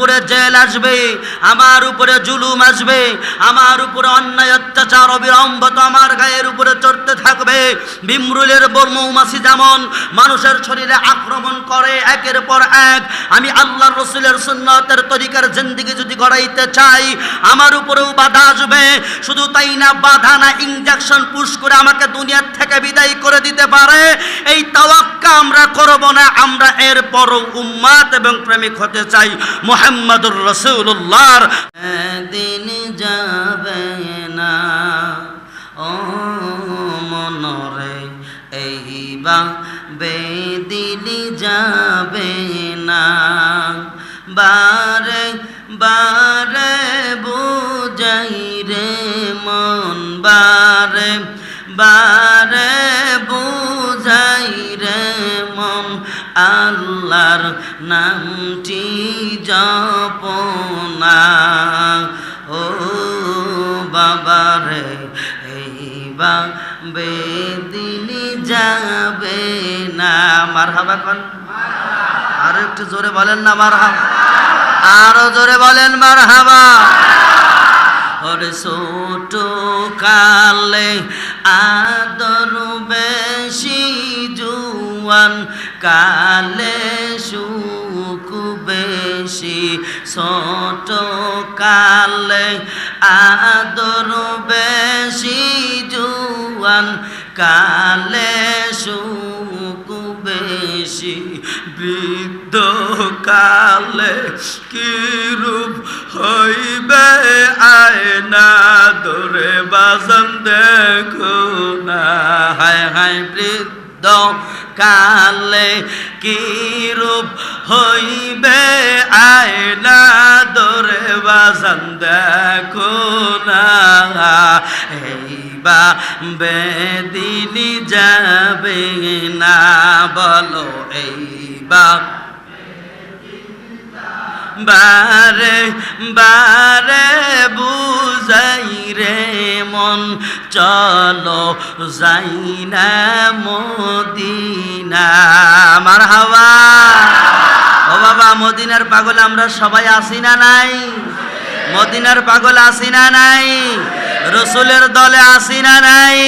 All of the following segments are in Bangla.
উপরে জেল আসবে, আমার উপরে জুলুম আসবে, আমার উপরে অন্যায় অত্যাচার অবিলম্বত আমার গায়ের উপরে চড়তে থাকবে। বিমরুলের মৌমাছি যেমন মানুষের শরীরে আক্রমণ করে একের পর এক। আমি আল্লাহ রসুলের সুন্নতের তরিকার জিন্দিগি যদি গড়াইতে চাই, আমার উপরেও বাধা আসবে। শুধু তাই না, বাধা না ইঞ্জেকশন পুশ করে আমাকে দুনিয়ার থেকে বিদায় করে দিতে পারে। এই তাওয়াক্কা আমরা করব না, আমরা এর এরপরও উম্মাত এবং প্রেমিক হতে চাই। মোহাম্মদুর রসুল্লাহর দিন যাবে না, ও মনরে এই বা বেদিলি যাবে না। বারে বারে বুঝাই রে মন, বারে বারে আল্লাহর নামটি জপনা। ও বাবা রে এইবা বেদিনী যাবে না। মার হাবা কন। আরও একটু জোরে বলেন না মার হাবা আরও জোরে বলেন মার হাবা ওরে ছোট কালে আদর বেশি জুয়ান কালে সুখ বেশি, ছোট কালে আদর বেশি, জুয়ান, কালে সুখ বেশি, বৃদ্ধ কালে কিরূপ হইবে আয়না দরে বাজন দেখো না। হায় হায় বৃদ্ধ কালে কিরূপ হইবে? আয়না দরে বাজান দেখো না। এইবা বেদিনী যাবে না বলো এইবা বারে বারে বুঝাই রে মন। চলো যাই না মদিনা। আমার হাওয়া। ও বাবা, মদিনার পাগল আমরা সবাই আসি না নাই? মদিনার পাগল আসি না নাই? রসুলের দলে আসি না নাই?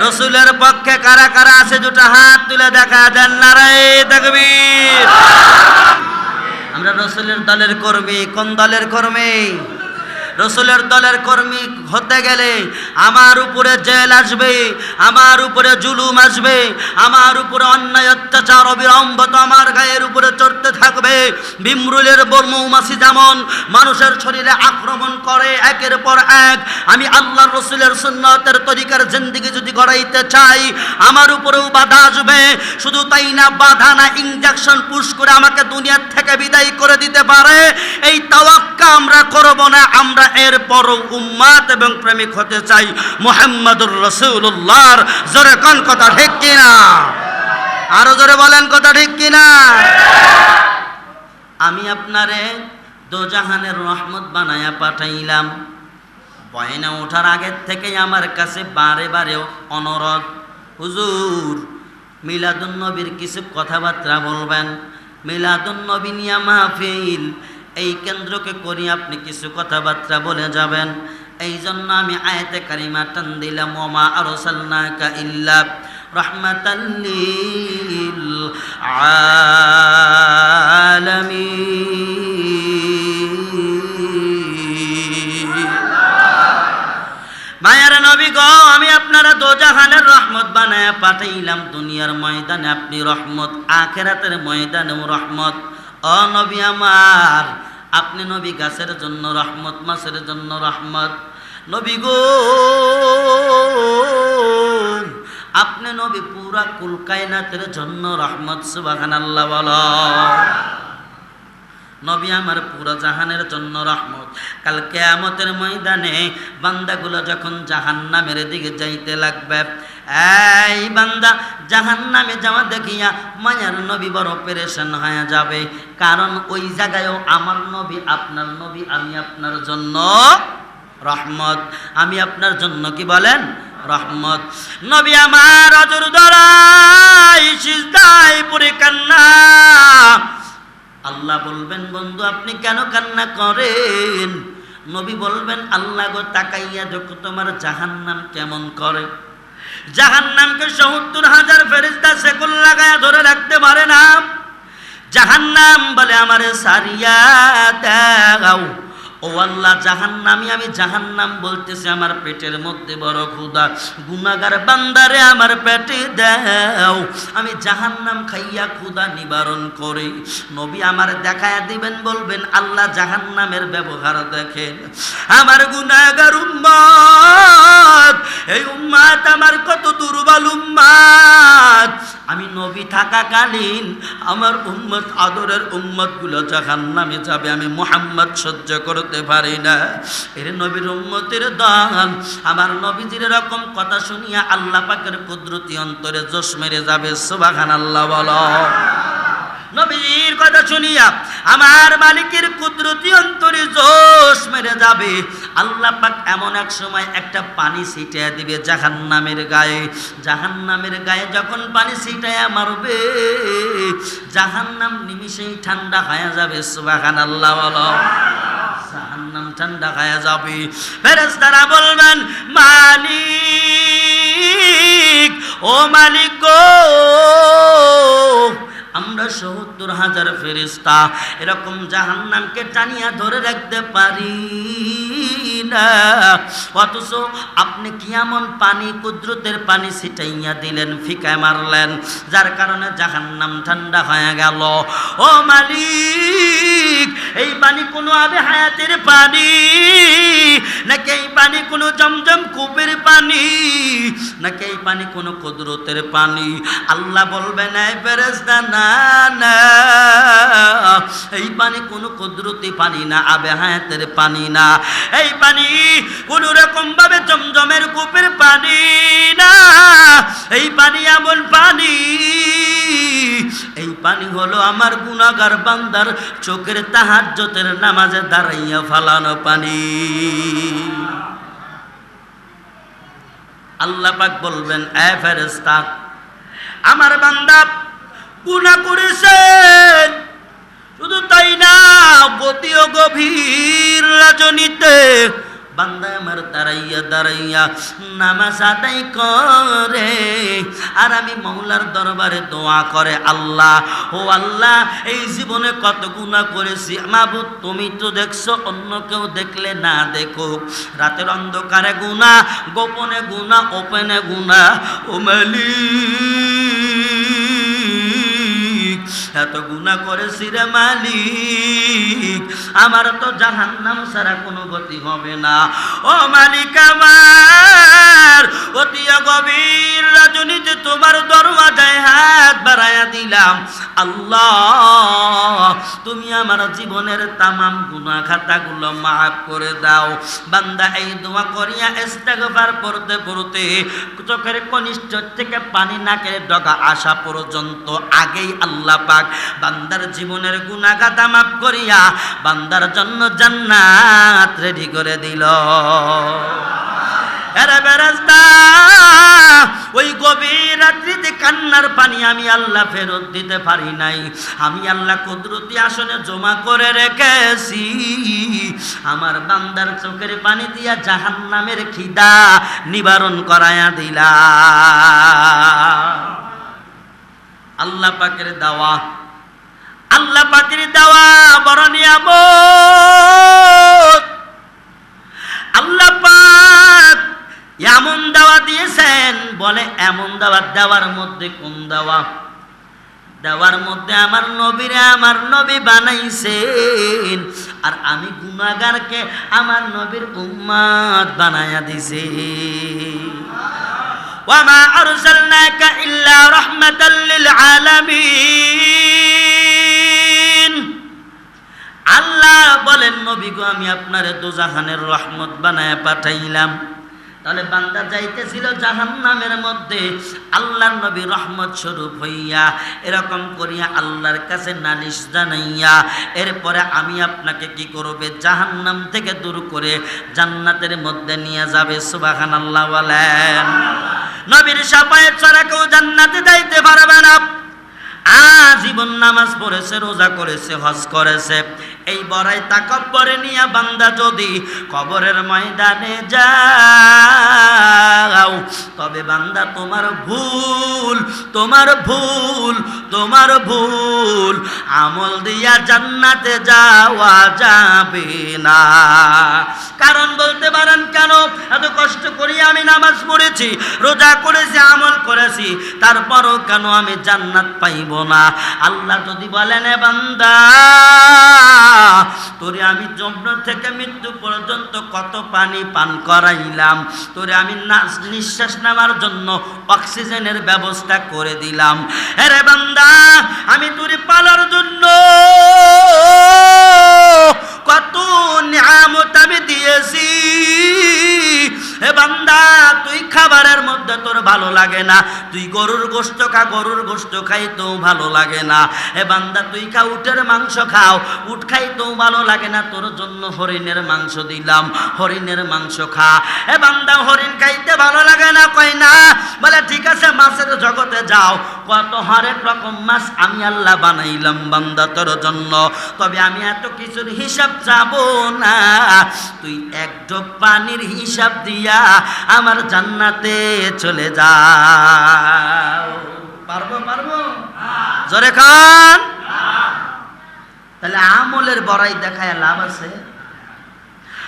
রসুলের পক্ষে কারা কারা আছে দুটা হাত তুলে দেখা দেন নারায় দেখবীর আমরা রসুলের দলের কর্মী কোন দলের কর্মী? রসুলের দলের কর্মী হতে গেলে আমার উপরে জেল আসবে, আমার উপরে জুলুম আসবে, আমার উপরে অন্যায় অত্যাচার অবিলম্বত আমার গায়ের উপরে চড়তে থাকবে। বিমরুলের মৌমাছি যেমন মানুষের শরীরে আক্রমণ করে একের পর এক, আমি আল্লাহ রসুলের সুন্নতের তরিকার জিন্দিগি যদি গড়াইতে চাই, আমার উপরেও বাধা আসবে। শুধু তাই না, বাধা না ইঞ্জেকশন পুশ করে আমাকে দুনিয়ার থেকে বিদায় করে দিতে পারে। এই তাওয়াক্কা আমরা করব না, আমরা এরপরও উম্মাত এবং প্রেমিক হতে চাই মোহাম্মদুর রসুল্লাহর জোরে কোন কথা ঠিক কিনা? আরও জোরে বলেন কথা ঠিক কিনা? আমি আপনারে দোজাহানের রহমত বানায়া পাঠাইলাম। বয়না ওঠার আগের থেকেই আমার কাছে বারে বারে অনুরোধ। হুজুর, মিলাদুন নবীর কিছু কথাবার্তা বলবেন। মিলাদুন নবী নিয়া মাহফিল। এই কেন্দ্রকে করি আপনি কিছু কথাবার্তা বলে যাবেন। এই জন্য আমি আয়তে কারিমা টান দিলাম, ওমা আরসালনাকা ইল্লা রহমাতাল্লিল আলামিন। মায়ার নবী গো, আমি আপনারা দোজাহানের রহমত বানায় পাঠাইলাম, দুনিয়ার ময়দানে আপনি রহমত, আখেরাতের ময়দানেও রহমত। অ নবী আমার আপনি নবী গাছের জন্য রহমত, মাছের জন্য রহমত। নবী গো, আপনি নবী পুরা কুলকায়নাতের জন্য রহমত সুবাহান আল্লাহ বলো। নবী আমার পুরো জাহানের জন্য রহমত। কাল কেয়ামতের ময়দানে বান্দাগুলো যখন জাহান নামের দিকে যাইতে লাগবে, এই বান্দা জাহান নামে যাওয়া দেখিয়া মায়ার নবী বড় পেরেশান হয়ে যাবে। কারণ ওই জায়গায়ও আমার নবী, আপনার নবী, আমি আপনার জন্য রহমত। আমি আপনার জন্য কি বলেন? রহমত। নবী আমার অজর দরাই সিজদাই পুরে কান্না। আল্লাহ বলবেন, বন্ধু, আপনি কেন কান্না করেন? নবী বলবেন, আল্লাহ গো, তাকাইয়া যখন তোমার জাহান্নাম কেমন করে। জাহান্নামকে সত্তর হাজার ফেরিস্তা সেকুল লাগায়া ধরে রাখতে পারে না। জাহান্নাম বলে আমারে সারিয়া দাও ও আল্লাহ, জাহান্নামি, আমি জাহান্নাম বলতেছি, আমার পেটের মধ্যে বড় ক্ষুদা গুনাগার বান্দারে আমার পেটে দাও। আমি জাহান্নাম খাইয়া ক্ষুদা নিবারণ করি। নবী আমার দেখায়া দিবেন, বলবেন, আল্লাহ জাহান্নামের ব্যবহার দেখেন। আমার গুনাগার উম্মত এই উম্মাদ আমার কত দুর্বল উম্মাত আমি নবী থাকাকালীন আমার উম্মত, আদরের উম্মতগুলো জাহান নামে যাবে। আমি মোহাম্মদ সহ্য করতে পারি না। এর নবীর উম্মতের দান আমার নবীজির এরকম কথা শুনিয়া আল্লাহ পাকের কুদরতি অন্তরে জোশ মেরে যাবে সুবাহান আল্লাহ বলো। নবীর কথা শুনিয়া আমার মালিকের কুদরতি অন্তরে জোশ মেরে যাবে। আল্লাহ পাক এমন এক সময় একটা পানি ছিটিয়ে দিবে জাহান্নামের গায়ে। জাহান্নামের গায়ে যখন পানি ছিটাইয়া মারবে, জাহান্নাম নিমিষেই ঠান্ডা হয়ে যাবে সুবাহান আল্লাহ বলো। জাহান্নাম ঠান্ডা খায়া যাবে বলবেন, মালিক, ও মালিক গো, আমরা সত্তর হাজার ফেরিস্তা এরকম জাহান্নামকে টানিয়া ধরে রাখতে পারি। না অথচ আপনি কি পানি, কুদরতের পানি ছিটাইয়া দিলেন, ফিকায় মারলেন, যার কারণে জাহান্নাম ঠান্ডা হয়ে গেল। ও মালিক, এই পানি কোনো আবে হায়াতের পানি, নাকি এই পানি কোনো জমজম কূপের পানি, নাকি এই পানি কোনো কুদরতের পানি? আল্লাহ বলবেন এই ফেরেশতা, না না, এই পানি কোনো কুদরতি পানি না, আবে হায়াতের পানি না। এই পানি, কোন রকম ভাবে জমজমের কূপের পানি না। এই পানি এমন পানি, এই পানি হলো আমার গুণাগার বান্দার চোখের তাহাজ্জতের নামাজে দাঁড়াইয়া ফালানো পানি। আল্লাহ পাক বলবেন, এ ফেরেশতা, আমার বান্দা গুনাহ করেছেন। শুধু তাই না গতিও গভীর রজনীতে বান্দা আমার দাঁড়াইয়া দাঁড়াইয়া নামাজ আদায় করে। আর আমি মৌলার দরবারে দোয়া করে, আল্লাহ, ও আল্লাহ, এই জীবনে কত গুণা করেছি। মাবুদ তুমি তো দেখছ, অন্য কেউ দেখলে না দেখো। রাতের অন্ধকারে গুণা গোপনে গুণা ওপেনে গুণা ও মালিক। এত গুণা করেছি রে মালিক, আমার তো জাহান্নাম ছাড়া কোনো গতি হবে না। ও মালিক আমার, অতি গভীর রজনীতে তোমার দরওয়াজায় হাত বাড়াইয়া দিলাম। আল্লাহ, তুমি আমার জীবনের তামাম গুণা খাতাগুলো মাফ করে দাও। বান্দা, এই দোয়া করিয়া ইস্তেগফার পড়তে পড়তে চোখের কনিষ্ঠ থেকে পানি নাকের ডগা আসা পর্যন্ত আগেই আল্লাহ পাক বান্দার জীবনের গুণাগাতা মাফ করিয়া বান্দার জন্য জান্নাত রেডি করে দিল। এরা ওই গভীর রাত্রিতে কান্নার পানি আমি আল্লাহ ফেরত দিতে পারি নাই। আমি আল্লাহ কুদরতি আসনে জমা করে রেখেছি। আমার বান্দার চোখের পানি দিয়া জাহান নামের খিদা নিবারণ করায়া দিলা আল্লাহ পাকের দাওয়া। আল্লাহ পাকের দাওয়া বড় নিয়ামত। আল্লাহ পাক এমন দাওয়া দিয়েছেন, বলে এমন দাওয়া, দেওয়ার মধ্যে কোন দাওয়া? দেওয়ার মধ্যে আমার নবীরে আমার নবী বানাইছেন, আর আমি গুনাগারকে আমার নবীর উম্মাদ বানাইয়া দিছে। আরসালনাকা ইল্লা রাহমাতাল লিল আলামিন আল্লাহ বলেন, নবী গো, আমি আপনার দোজাহানের রহমত বানায় পাঠাইলাম। তাহলে বান্দা যাইতেছিল জাহান নামের মধ্যে, আল্লাহর নবী রহমত স্বরূপ হইয়া এরকম করিয়া আল্লাহর কাছে নালিশ জানাইয়া, এরপরে আমি আপনাকে কি করবে? জাহান নাম থেকে দূর করে জান্নাতের মধ্যে নিয়ে যাবে সুবাহান আল্লাহ বলেন। নবীর সাপায়ের ছাড়া কেউ জান্নাতে যাইতে পারবে না। আজীবন নামাজ পড়েছে, রোজা করেছে, হজ করেছে। এই বড়াই তাকব্বরে নিয়ে বান্দা যদি কবরের ময়দানে যাও, তবে বান্দা তোমার ভুল তোমার ভুল তোমার ভুল। আমল দিয়া জান্নাতে যাওয়া যাবে না। কারণ বলতে পারেন কেন? এত কষ্ট করি আমি নামাজ পড়েছি, রোজা করেছি, আমল করেছি, তারপরও কেন আমি জান্নাত পাইব না? আল্লাহ যদি বলেন, "এ বান্দা তোরে আমি জন্ম থেকে মৃত্যু পর্যন্ত কত পানি পান করাইলাম। তোরে আমি নিঃশ্বাস নেওয়ার জন্য অক্সিজেনের ব্যবস্থা করে দিলাম। হ্যাঁ বান্দা, আমি তোরে পালার জন্য কত নিয়ামত আমি দিয়েছি। হে বান্দা, তুই খাবারের মধ্যে তোর ভালো লাগে না। তুই গরুর গোস্ত খা, গরুর গোস্ত খাইতেও ভালো লাগে না। হে বান্দা, তুই খা, উটের মাংস খাও। উট খাইতেও ভালো লাগে না, তোর জন্য হরিণের মাংস দিলাম, হরিণের মাংস খা। হে বান্দা, হরিণ খাইতে ভালো লাগে না কই না। বলে, ঠিক আছে, মাছের জগতে যাও। কত হরেক রকম মাছ আমি আল্লাহ বানাইলাম বান্দা তোর জন্য। তবে আমি এত কিছুর হিসাব যাব না। তুই এক পানির হিসাব দিয়া আমার জান্নাতে চলে যাও। পারব পারব? জোরে খান। তাহলে আমলের বড়াই দেখায় লাভ আছে?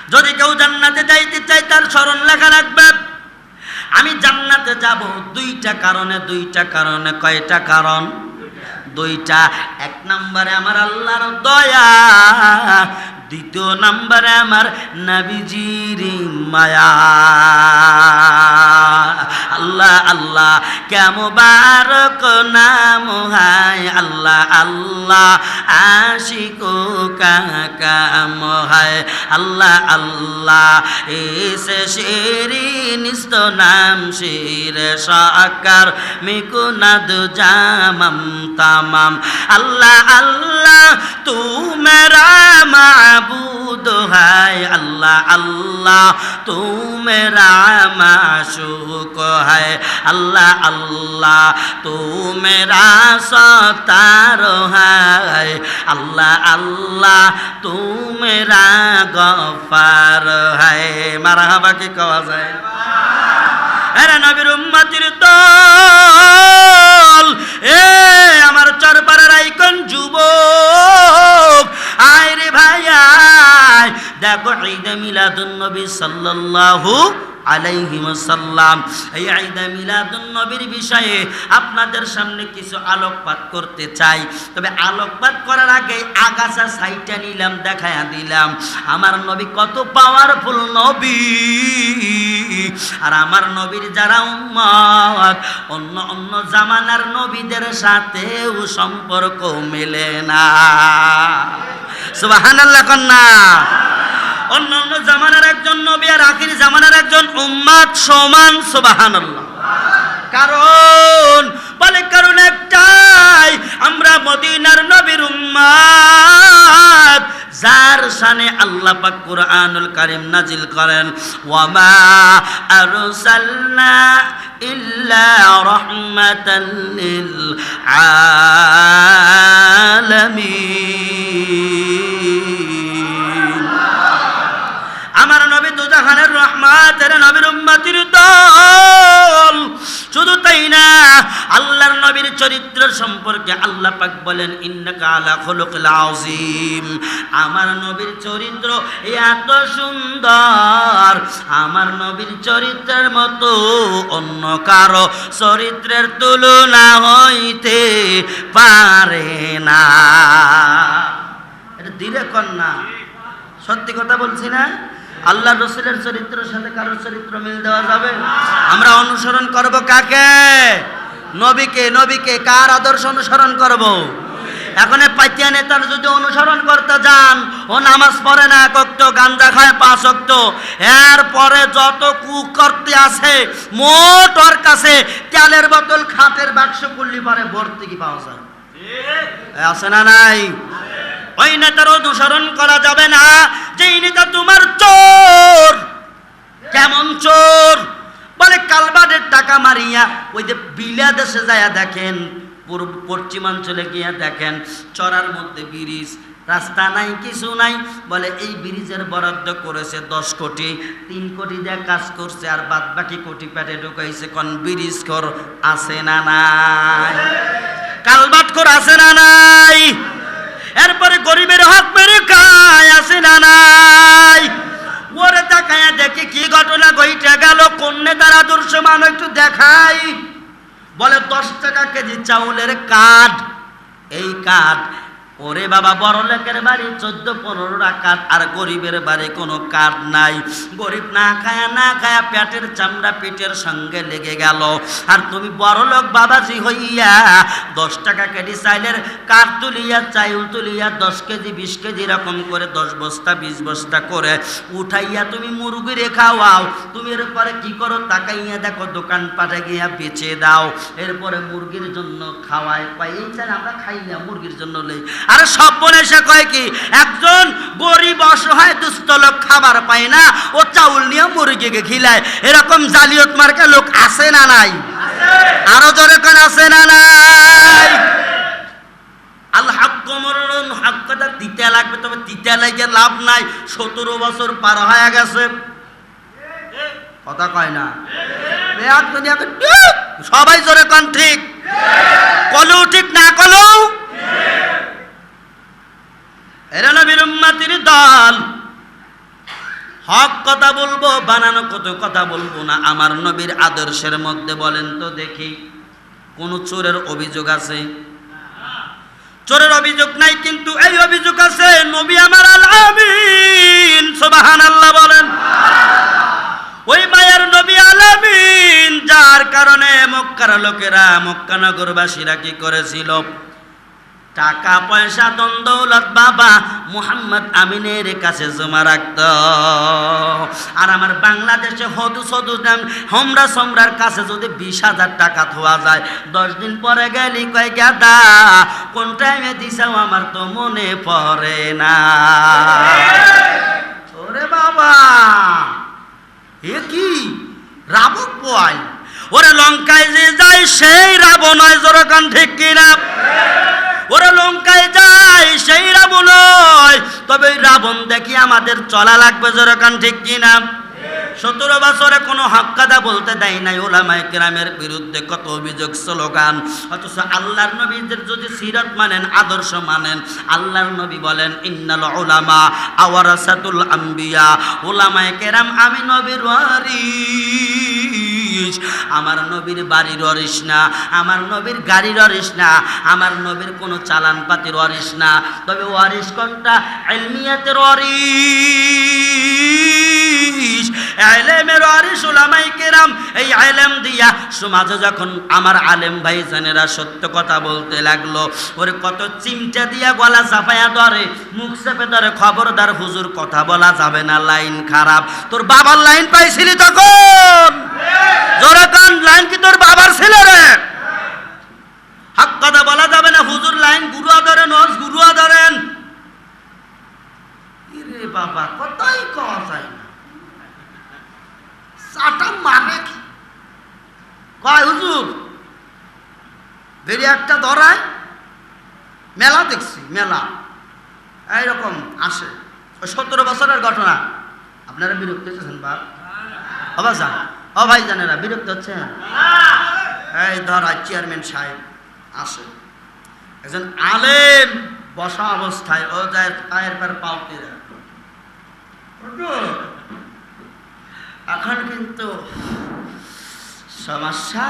যদি কেউ জান্নাতে যাইতে চাই তার স্মরণ লেখা রাখবে। আমি জান্নাতে যাব দুইটা কারণে দুইটা কারণে, কয়টা কারণ? দুইটা, এক নম্বরে আমার আল্লাহর দয়া, দ্বিতীয় নম্বরে আমার নাবিজির মায়া। আল্লাহ আল্লাহ কেমন বারক নাম হায়? আল্লাহ আল্লাহ। আশিকো কাকাম হায় আল্লাহ আল্লাহ, এসে শেরি নিস্ত নাম শির সাকার, মিকুনাদ জামাম তামাম, আল্লাহ আল্লাহ তু মেরা মাবুদ হায়, আল্লাহ আল্লাহ তু মেরা মাশুক হায়, আল্লাহ আল্লাহ তু মেরা সতার হায়। আল্লাহ আল্লাহ তু মেরা গফার হায়। মারহাবা কি কওয়া যায়? এরা নবীর উম্মাতির দল, এ আমার চরপাড়ার আইকন যুবক। আয় রে ভাই, আয়। দেখো ঈদে মিলাদুন নবী সাল্লাল্লাহু এই নবীর বিষয়ে আপনাদের সামনে কিছু আলোকপাত করতে চাই। তবে আলোকপাত করার আগে আগাছা সাইটা নিলাম, দেখায়া দিলাম। আমার নবী কত পাওয়ারফুল নবী। আর আমার নবীর যারা উম্মত, অন্য অন্য জামানার নবীদের সাথেও সম্পর্ক মেলে না। সুবহানাল্লাহ কন্যা। অন্য অন্য জামানার একজন নবী আর আখির জামানার একজন উম্মাদ সমান, সুবহানাল্লাহ। কারণ, বলে কারণ একটাই, আমরা মদিনার নবীর উম্মাদ, যার শানে আল্লাহ পাক কুরআনুল কারীম নাজিল করেন, ওয়ামা আরসালনা ইল্লা রাহমাতান লিল আলামিন। নবী দুজাহানের রহমাতের নবীর উম্মতির দল। শুধু তাই না, আল্লাহর নবীর চরিত্র সম্পর্কে আল্লাহ পাক বলেন, ইন্নাকা আলা খুলুকিল আযীম। আমার নবীর চরিত্র এত সুন্দর, আমার নবীর চরিত্রের মতো অন্য কারও চরিত্রের তুলনা হইতে পারে না। এটা দিলে কন্যা সত্যি কথা বলছি না? আল্লাহ রসুলের চরিত্রের সাথে কারোর চরিত্র মিল দেওয়া যাবে? আমরা অনুসরণ করব কাকে? নবীকে নবীকে কার আদর্শ অনুসরণ করব? এখন পাইতিয়া নেতার যদি অনুসরণ করতে যান, ও নামাজ পড়ে না কক্ত গাঞ্জা খায় পাঁচ এর পরে যত কু করতে আছে, মোট ওর কাছে তেলের বোতল খাতের বাক্স করলি পরে ভর্তি কি পাওয়া যায়। আছে না নাই? ওই নেতার অনুসরণ করা যাবে না। যেই নেতা তোমার চোর, কেমন চোর? বলে কালবাদের টাকা মারিয়া ওই যে বিলা দেশে যায় দেখেন, পূর্ব পশ্চিমাঞ্চলে গিয়ে দেখেন, চড়ার মধ্যে ব্রিজ, রাস্তা নাই, কিছু নাই। বলে এই ব্রিজের বরাদ্দ করেছে দশ কোটি, তিন কোটি দিয়ে কাজ করছে আর বাদ বাকি কোটি পেটে ঢুকাইছে কোন ব্রিজ কর আছে না নাই? কালবাট কর আছে না নাই? এরপরে গরিবের হক মেরে খায় আছে না নাই। ওরে তাকায়া দেখি কি ঘটনা ঘইটা গেল কোন নেতার আদর্শ একটু দেখাই। বলে, দশ টাকা কেজি চাউলের কাঠ, এই কাঠ ওরে বাবা, বড় লোকের বাড়ি, চোদ্দ, পনেরো কাঠ আর গরিবের বাড়ি কোনো কাঠ নাই। গরিব না খায়া না খায়া পেটের চামড়া পেটের সঙ্গে লেগে গেল। আর তুমি বড় লোক বাবাজি হইয়া দশ টাকা কেটে চাইলের কাঠ তুলিয়া, চাইল তুলিয়া, দশ কেজি, বিশ কেজি এরকম করে দশ বস্তা, বিশ বস্তা করে উঠাইয়া তুমি মুরগি খাওয়াও। তুমি এরপরে কি করো? তাকাইয়া দেখো দোকান পাটে গিয়া বেচে দাও। এরপরে মুরগির জন্য খাওয়ায়। পাই এই আমরা খাই না, মুরগির জন্য লই। আরে সব বোন এসে কয় কি, একজন গরিব অসহায় দুস্থ লোক খাবার পায় না, ও চাউল নিয়ে মুরগিকে খিলায়। এরকম জালিয়ত মার্কা লোক আছে না নাই? আরও জোরে কোন, আছে না নাই? লাগবে, তবে লাভ নাই। সতেরো বছর পার হয়ে গেছে। কথা কয় না? সবাই জোরে কন, ঠিক? কলেও ঠিক না কলেও এরা নবীর উম্মাতির দল। হক কথা বলব, বানানো কত কথা বলব না। আমার নবীর আদর্শের মধ্যে বলেন তো দেখি, কোন চোরের অভিযোগ আছে? চোরের অভিযোগ নাই, কিন্তু এই অভিযোগ আছে, নবী আমার আল আমিন সুবাহান আল্লাহ বলেন। ওই মায়ের নবী আলামিন, যার কারণে মক্কার লোকেরা মক্কা নগরবাসীরা কি করেছিল? টাকা পয়সা দন্দৌলত বাবা মুহাম্মদ আমিনের কাছে জমা রাখত। আর আমার বাংলাদেশে হদু সদু নাম হোমরা সোমরার কাছে যদি বিশ হাজার টাকা থোয়া যায়, দশ দিন পরে গেলি কয় গাদা, কোন টাইমে দিছাও আমার তো মনে পড়ে না। ওরে বাবা, এ কি? রাবক বয় ওরে লঙ্কায় যে যায়, সেই হয় জোরকান ঠিক কিনা? ওরা লঙ্কায় যায়, সেই রাবণ নয় তবে ওই রাবণ দেখি আমাদের চলা লাগবে যেরকম ঠিক কিনা? সতেরো বছরে কোনো হক্কাদা বলতে দেয় নাই ওলামায় কেরামের বিরুদ্ধে কত অভিযোগ, স্লোগান। অথচ আল্লাহর নবীদের যদি সিরত মানেন, আদর্শ মানেন, আল্লাহর নবী বলেন, ইন্নাল ওলামা আওয়ারাসাতুল আম্বিয়া। ওলামায় কেরাম, আমি নবীর ওয়ারিস আমার নবীর বাড়ির অরিস না, আমার নবীর গাড়ির অরিস না, আমার নবীর কোনো চালান পাতির অরিস না। তবে অরিস কোনটা? এলমিয়াতের অরিস। আলেমের অরিস উলামাই কেরাম, এই আলেম দিয়া সমাজে যখন আমার আলেম ভাই জানেরা সত্য কথা বলতে লাগল, ওরে কত চিমটা দিয়া গলা চাপায়া ধরে, মুখ চেপে ধরে খবরদার হুজুর কথা বলা যাবে না, লাইন খারাপ। তোর বাবার লাইন পাইছিলি তখন? জোরে লাইন কি তোর বাবার ছিল রে? হাক কথা বলা যাবে না, হুজুর লাইন গুরুয়া ধরেন হজ গুরুয়া ধরেন। বাবা, কতই কওয়া যায় না চাটা মানে কি কয়, হুজুর একটা ধরায় মেলা দেখছি, মেলা। এইরকম আসে। সতেরো বছরের ঘটনা। আপনারা বিরক্ত হচ্ছেন, বাপ? ভাই জানেরা বিরক্ত হচ্ছে এই ধর চেয়ারম্যান সাহেব আসে। একজন আলেম বসা অবস্থায়, ও যায় পায়ের পায়ের দেয় এখন কিন্তু সমস্যা।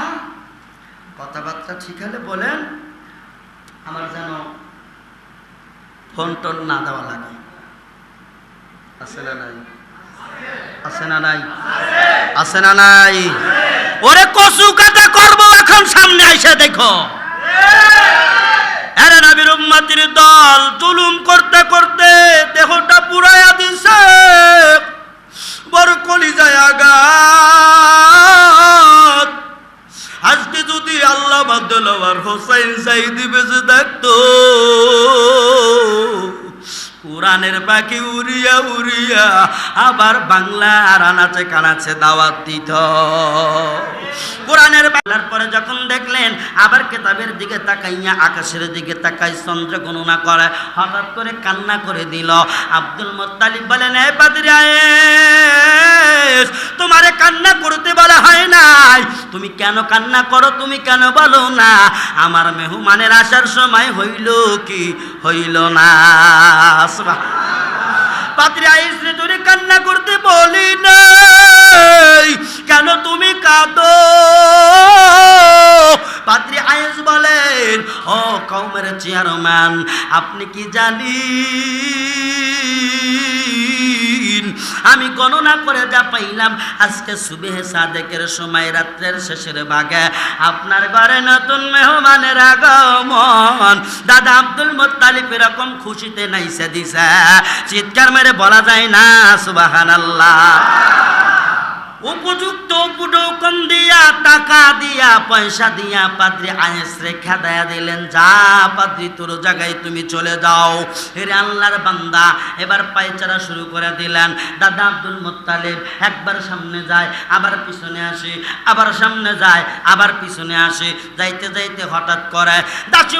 কথাবার্তা ঠিক হলে বলেন, আমার যেন ফোন টোন না দেওয়া লাগে। আছে না নাই? আছে না নাই? আছে না নাই? ওরে কচু কাটা করব এখন, সামনে আইসে দেখো। এরে নবীর উম্মতির দল জুলুম করতে করতে দেহটা পুরাইয়া দিছে। বড় কলিজায় আঘাত। আজকে যদি আল্লাহ বাদলার হোসাইন সাইদি বেঁচে থাকতো, কোরআনের পাখি উড়িয়া উড়িয়া আবার বাংলা আর আনাচে কানাচে দাওয়াত দিত। যখন দেখলেন আবার কেতাবের দিকে তাকাইয়া, আকাশের দিকে তাকাই চন্দ্র গণনা করে, হঠাৎ করে কান্না করে দিল। আব্দুল মোত্তালিব বলেন, এ পাদ্রী তোমারে কান্না করতে বলা হয় নাই। তুমি কেন কান্না করো, তুমি কেন বলো না? আমার মেহমানের আসার সময় হইল কি? হইল না। পাত্রী আইসরে তুমি কান্না করতে বলি নাই। কেন তুমি কাঁদো? পাত্রী আয়েস বলেন, ও কমের চেয়ারম্যান আপনি কি জানি? আমি গণনা করে যা পাইলাম, আজকে সুবেহ সাদেকের সময়, রাত্রের শেষের ভাগে আপনার ঘরে নতুন মেহমানের আগমন। দাদা আব্দুল মোত্তালিব এরকম খুশিতে নাইসে দিছে চিৎকার মেরে বলা যায় না সুবাহান আল্লাহ উপযুক্ত উপডৌকন দিয়া, টাকা দিয়া, পয়সা দিয়া পাদ্রি আয়েস রেখা দেয়া দিলেন, যা পাদ্রি, তোর জায়গায় তুমি চলে যাও। হেরে আল্লাহর বান্দা এবার পায়চারা শুরু করে দিলেন। দাদা আব্দুল মোত্তালিব একবার সামনে যায়, আবার পিছনে আসে, আবার সামনে যায়, আবার পিছনে আসে, যাইতে যাইতে হঠাৎ করে দাসী